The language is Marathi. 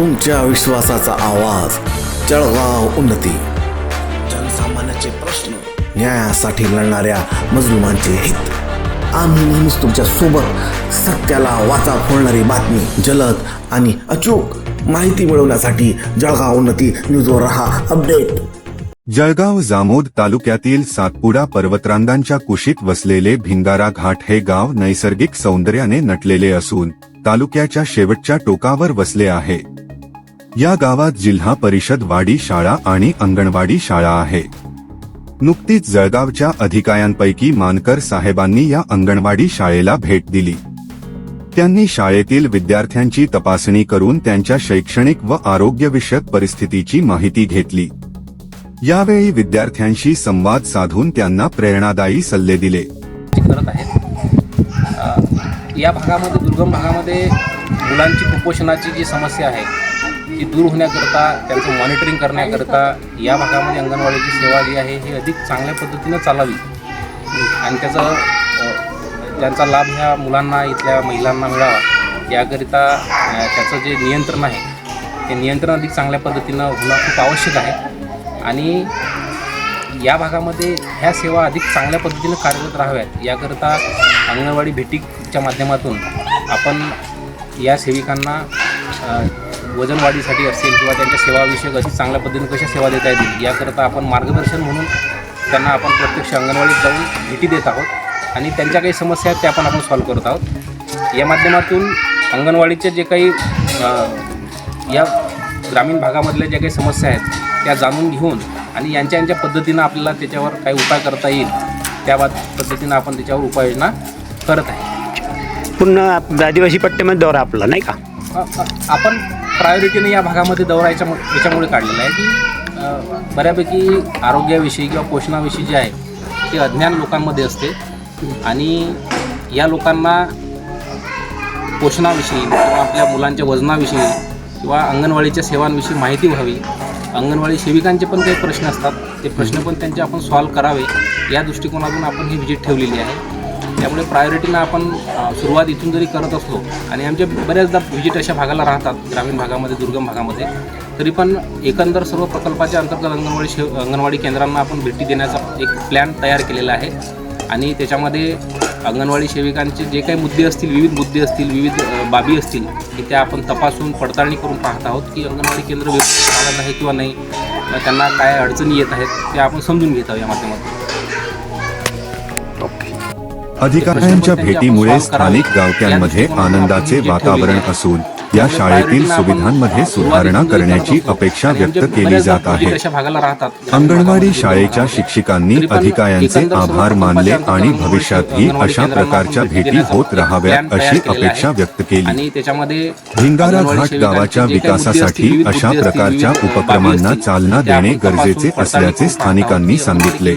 तुमच्या विश्वासाचा आवाज जळगाव उन्नती. जनसामान्याचे प्रश्न न्यायासाठी लढणाऱ्या मजलुमांचे हित. आम्ही नेहमीच तुमच्यासोबत सत्याला वाचा फोडणारी बातमी जलद आणि अचूक माहिती मिळवण्यासाठी जळगाव उन्नती न्यूजवर रहा अपडेट. जळगाव जामोद तालुक्यातील सातपुडा पर्वतरांगांच्या कुशीत वसलेले भिंगारा घाट हे गाव नैसर्गिक सौंदर्याने नटलेले असून तालुक्याच्या शेवटच्या टोकावर वसले आहे. या गावात जिल्हा परिषद वाडी शाळा आणि अंगणवाडी शाळा आहे. नुकतीच जळगावच्या अधिकाऱ्यांपैकी मानकर साहेबांनी या अंगणवाडी शाळेला भेट दिली. त्यांनी शाळेतील विद्यार्थ्यांची तपासणी करून त्यांच्या शैक्षणिक व आरोग्यविषयक परिस्थितीची माहिती घेतली. यावेळी विद्यार्थ्यांशी संवाद साधून त्यांना प्रेरणादायी सल्ले दिले. करत आहेत. या भागामध्ये दुर्गम भागामध्ये मुलांची कुपोषणाची जी समस्या आहे ती दूर होण्याकरता त्यांचं मॉनिटरिंग करण्याकरता या भागामध्ये अंगणवाडीची सेवा जी आहे ही अधिक चांगल्या पद्धतीनं चालावी. आणि त्याचा त्यांचा लाभ ह्या मुलांना इथल्या महिलांना मिळावा याकरिता त्याचं जे नियंत्रण आहे ते नियंत्रण अधिक चांगल्या पद्धतीनं होणं खूप आवश्यक आहे. आणि या भागामध्ये ह्या सेवा अधिक चांगल्या पद्धतीनं कार्यरत राहाव्यात याकरता अंगणवाडी भेटीच्या माध्यमातून आपण या सेविकांना वजनवाढीसाठी असेल किंवा त्यांच्या सेवाविषयक अधिक चांगल्या पद्धतीने कशा सेवा देता येतील याकरता आपण मार्गदर्शन म्हणून त्यांना आपण प्रत्यक्ष अंगणवाडीत जाऊन भेटी देत आहोत आणि त्यांच्या काही समस्या आहेत त्या पण आपण सॉल्व्ह करत आहोत. या माध्यमातून अंगणवाडीचे जे काही या ग्रामीण भागामधल्या ज्या काही समस्या आहेत त्या जाणून घेऊन आणि यांच्या यांच्या पद्धतीनं आपल्याला त्याच्यावर काही उपाय करता येईल त्या बाब पद्धतीनं आपण त्याच्यावर उपाययोजना करत आहे. पूर्ण आदिवासी पट्ट्यामध्ये दौरा आपला नाही का? आपण प्रायोरिटीने या भागामध्ये दौरा याच्यामु याच्यामुळे काढलेला आहे की बऱ्यापैकी आरोग्याविषयी किंवा पोषणाविषयी जे आहे ते अज्ञान लोकांमध्ये असते. आणि या लोकांना पोषणाविषयी किंवा आपल्या मुलांच्या वजनाविषयी किंवा अंगणवाडीच्या सेवांविषयी माहिती व्हावी. अंगणवाडी सेविकांचे पण काही प्रश्न असतात. ते प्रश्न पण त्यांचे आपण सॉल्व्ह करावे. या दृष्टिकोनातून आपण ही व्हिजिट ठेवलेली आहे. त्यामुळे प्रायोरिटीनं आपण सुरुवात इथून जरी करत असलो आणि आमच्या बऱ्याचदा व्हिजिट अशा भागाला राहतात ग्रामीण भागामध्ये दुर्गम भागामध्ये तरी पण एकंदर सर्व प्रकल्पाच्या अंतर्गत अंगणवाडी शेव अंगणवाडी केंद्रांना आपण भेटी देण्याचा एक प्लॅन तयार केलेला आहे. आणि त्याच्यामध्ये अंगणवाडी सेविकांचे जे काही मुद्दे असतील विविध मुद्दे असतील विविध बाबी असतील की त्या आपण तपासून पडताळणी करून पाहत आहोत की अंगणवाडी केंद्र व्यवस्थित चालत आहे किंवा नाही त्यांना काय अडचणी येत आहेत त्या आपण समजून घेत आहोत या माध्यमातून. अधिकाऱ्यांच्या भेटीमुळे स्थानिक गावक्यांमध्ये आनंदाचे वातावरण असून या शाळेतील सुविधांमध्ये सुधारणा करण्याची अपेक्षा व्यक्त केली जात आहे. अंगणवाडी शाळेच्या शिक्षकांनी अधिकाऱ्यांचे आभार मानले आणि भविष्यातही अशा प्रकारच्या भेटी होत राहाव्यात अशी अपेक्षा व्यक्त केली. भिंगारा घाट गावाच्या विकासासाठी अशा प्रकारच्या उपक्रमांना चालना देणे गरजेचे असल्याचे स्थानिकांनी सांगितले.